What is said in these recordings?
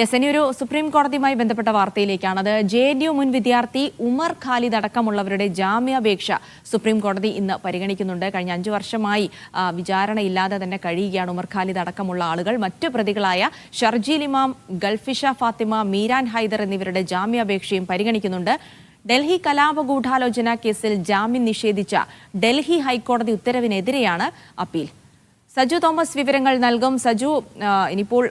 Yes ഇനി ഒരു supreme കോടതിയുമായി ബന്ധപ്പെട്ട വാർത്തയിലേക്കാണ്. അത് ജെ എൻ യു മുൻ വിദ്യാർത്ഥി ഉമർ ഖാലിദ് അടക്കമുള്ളവരുടെ ജാമ്യാപേക്ഷ സുപ്രീം കോടതി ഇന്ന് പരിഗണിക്കുന്നുണ്ട്. കഴിഞ്ഞ അഞ്ചു വർഷമായി വിചാരണയില്ലാതെ തന്നെ കഴിയുകയാണ് ഉമർ ഖാലിദ് അടക്കമുള്ള ആളുകൾ. മറ്റു പ്രതികളായ ഷർജീൽ ഇമാം ഗൾഫിഷ ഫാത്തിമ മീരാൻ ഹൈദർ എന്നിവരുടെ ജാമ്യാപേക്ഷയും പരിഗണിക്കുന്നുണ്ട്. ഡൽഹി കലാപ ഗൂഢാലോചന കേസിൽ ജാമ്യം നിഷേധിച്ച ഡൽഹി ഹൈക്കോടതി ഉത്തരവിനെതിരെയാണ് അപ്പീൽ. സജു തോമസ് വിവരങ്ങൾ നൽകും. സജു ഇനിയിപ്പോൾ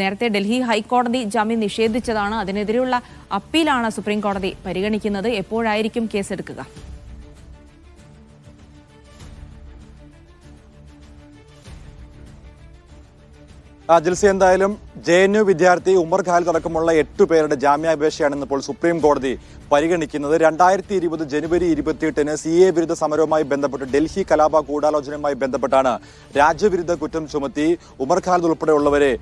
നേരത്തെ ഡൽഹി ഹൈക്കോടതി ജാമ്യം നിഷേധിച്ചതാണ്. അതിനെതിരെയുള്ള അപ്പീലാണ് സുപ്രീം കോടതി പരിഗണിക്കുന്നത്. എപ്പോഴായിരിക്കും കേസെടുക്കുക? ജിൽസി എന്തായാലും ജെ എൻ യു വിദ്യാർത്ഥി ഉമർ ഖാലിദ് അടക്കമുള്ള എട്ടു പേരുടെ ജാമ്യാപേക്ഷയാണ് ഇന്നിപ്പോൾ സുപ്രീം കോടതി പരിഗണിക്കുന്നത്. രണ്ടായിരത്തി ഇരുപത് ജനുവരി ഇരുപത്തിയെട്ടിന് സി എ വിരുദ്ധ സമരവുമായി ബന്ധപ്പെട്ട് ഡൽഹി കലാപ ഗൂഢാലോചനയുമായി ബന്ധപ്പെട്ടാണ് രാജ്യവിരുദ്ധ കുറ്റം ചുമത്തി ഉമർ ഖാലിദ് ഉൾപ്പെടെയുള്ളവരെ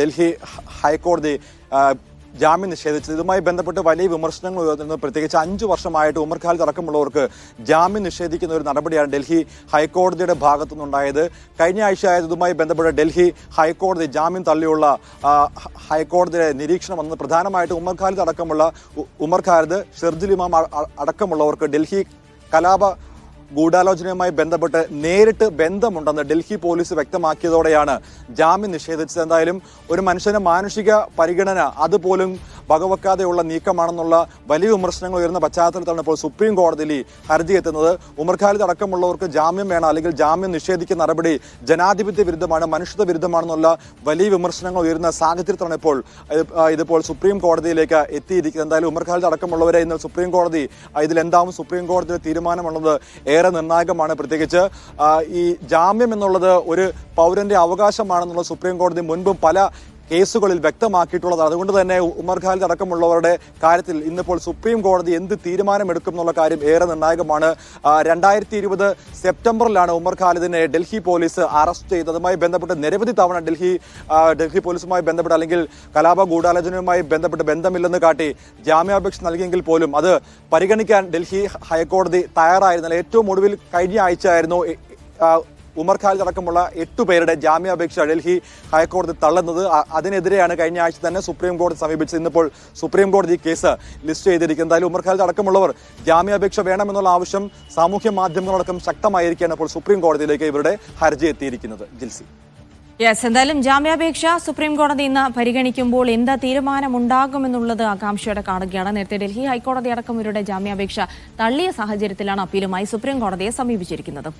ഡൽഹി ഹൈക്കോടതി ജാമ്യം നിഷേധിച്ചത്. ഇതുമായി ബന്ധപ്പെട്ട് വലിയ വിമർശനങ്ങൾ ഉയർന്നിരുന്നു. പ്രത്യേകിച്ച് അഞ്ചു വർഷമായിട്ട് ഉമർ അടക്കമുള്ളവർക്ക് ജാമ്യം നിഷേധിക്കുന്ന ഒരു നടപടിയാണ് ഡൽഹി ഹൈക്കോടതിയുടെ ഭാഗത്തു നിന്നുണ്ടായത് കഴിഞ്ഞ ആഴ്ച ഇതുമായി ബന്ധപ്പെട്ട് ഡൽഹി ഹൈക്കോടതി ജാമ്യം തള്ളിയുള്ള ഹൈക്കോടതിയുടെ നിരീക്ഷണം വന്നത് പ്രധാനമായിട്ടും ഉമർ ഖാലിദ് അടക്കമുള്ള ഉമർഖാലിദ് ഉമർ ഖാലിദ് ഇമാം അടക്കമുള്ളവർക്ക് ഡൽഹി കലാപ ഗൂഢാലോചനയുമായി ബന്ധപ്പെട്ട് നേരിട്ട് ബന്ധമുണ്ടെന്ന് ഡൽഹി പോലീസ് വ്യക്തമാക്കിയതോടെയാണ് ജാമ്യം നിഷേധിച്ചത്. എന്തായാലും ഒരു മനുഷ്യന് മാനുഷിക പരിഗണന അതുപോലും വകവെക്കാതെയുള്ള നീക്കമാണെന്നുള്ള വലിയ വിമർശനങ്ങൾ ഉയർന്ന പശ്ചാത്തലത്തിലാണ് ഇപ്പോൾ സുപ്രീം കോടതിയിൽ ഹർജി എത്തുന്നത്. ഉമർ ഖാലിദ് അടക്കമുള്ളവർക്ക് ജാമ്യം വേണം അല്ലെങ്കിൽ ജാമ്യം നിഷേധിക്കുന്ന നടപടി ജനാധിപത്യ വിരുദ്ധമാണ് മനുഷ്യത്വ വിരുദ്ധമാണെന്നുള്ള വലിയ വിമർശനങ്ങൾ ഉയരുന്ന സാഹചര്യത്തിലാണ് ഇപ്പോൾ ഇത് ഇതിപ്പോൾ സുപ്രീം കോടതിയിലേക്ക് എത്തിയിരിക്കുന്നത്. എന്തായാലും ഉമർ ഖാലിദ് അടക്കമുള്ളവരെ ഇന്ന് സുപ്രീം കോടതി ഇതിലെന്താവും സുപ്രീം കോടതിയുടെ തീരുമാനമുള്ളത് ഏറെ നിർണായകമാണ്. പ്രത്യേകിച്ച് ഈ ജാമ്യം എന്നുള്ളത് ഒരു പൗരന്റെ അവകാശമാണെന്നുള്ള സുപ്രീം കോടതി മുൻപും പല കേസുകളിൽ വ്യക്തമാക്കിയിട്ടുള്ളത്. അതുകൊണ്ട് തന്നെ ഉമർ ഖാലിദ് അടക്കമുള്ളവരുടെ കാര്യത്തിൽ ഇന്നിപ്പോൾ സുപ്രീം കോടതി എന്ത് തീരുമാനമെടുക്കും എന്നുള്ള കാര്യം ഏറെ നിർണായകമാണ്. രണ്ടായിരത്തി ഇരുപത് സെപ്റ്റംബറിലാണ് ഉമർ ഖാലിദിനെ ഡൽഹി പോലീസ് അറസ്റ്റ് ചെയ്തത്. അതുമായി ബന്ധപ്പെട്ട് നിരവധി തവണ ഡൽഹി ഡൽഹി പോലീസുമായി ബന്ധപ്പെട്ട് അല്ലെങ്കിൽ കലാപ ഗൂഢാലോചനയുമായി ബന്ധപ്പെട്ട് ബന്ധമില്ലെന്ന് കാട്ടി ജാമ്യാപേക്ഷ നൽകിയെങ്കിൽ പോലും അത് പരിഗണിക്കാൻ ഡൽഹി ഹൈക്കോടതി തയ്യാറായിരുന്നില്ല ഏറ്റവും ഒടുവിൽ കഴിഞ്ഞ ആഴ്ച ആയിരുന്നു ഉമർ ഖാലിദ് അടക്കമുള്ള എട്ടു പേരുടെ ജാമ്യാപേക്ഷ ഡൽഹി ഹൈക്കോടതി തള്ളുന്നത്. അതിനെതിരെയാണ് കഴിഞ്ഞ ആഴ്ച തന്നെ സുപ്രീം കോടതി സമീപിച്ചത്. ഇന്നിപ്പോൾ സുപ്രീം കോടതി ഈ കേസ് ലിസ്റ്റ് ചെയ്തിരിക്കുന്നത് എന്തായാലും ഉമർ ഖാലിദ് അടക്കമുള്ളവർ ജാമ്യാപേക്ഷ വേണമെന്നുള്ള ആവശ്യം സാമൂഹ്യ മാധ്യമങ്ങളടക്കം ശക്തമായിരിക്കുകയാണ് ഇപ്പോൾ സുപ്രീം കോടതിയിലേക്ക് ഇവരുടെ ഹർജി എത്തിയിരിക്കുന്നത്. ജിൽസി. യെസ് എന്തായാലും ജാമ്യാപേക്ഷ സുപ്രീം കോടതി ഇന്ന് പരിഗണിക്കുമ്പോൾ എന്ത് തീരുമാനമുണ്ടാകുമെന്നുള്ളത് ആകാംക്ഷയോടെ കാണുകയാണ്. നേരത്തെ ഡൽഹി ഹൈക്കോടതി അടക്കം ഇവരുടെ ജാമ്യാപേക്ഷ തള്ളിയ സാഹചര്യത്തിലാണ് അപ്പീലുമായി സുപ്രീം കോടതിയെ സമീപിച്ചിരിക്കുന്നത്.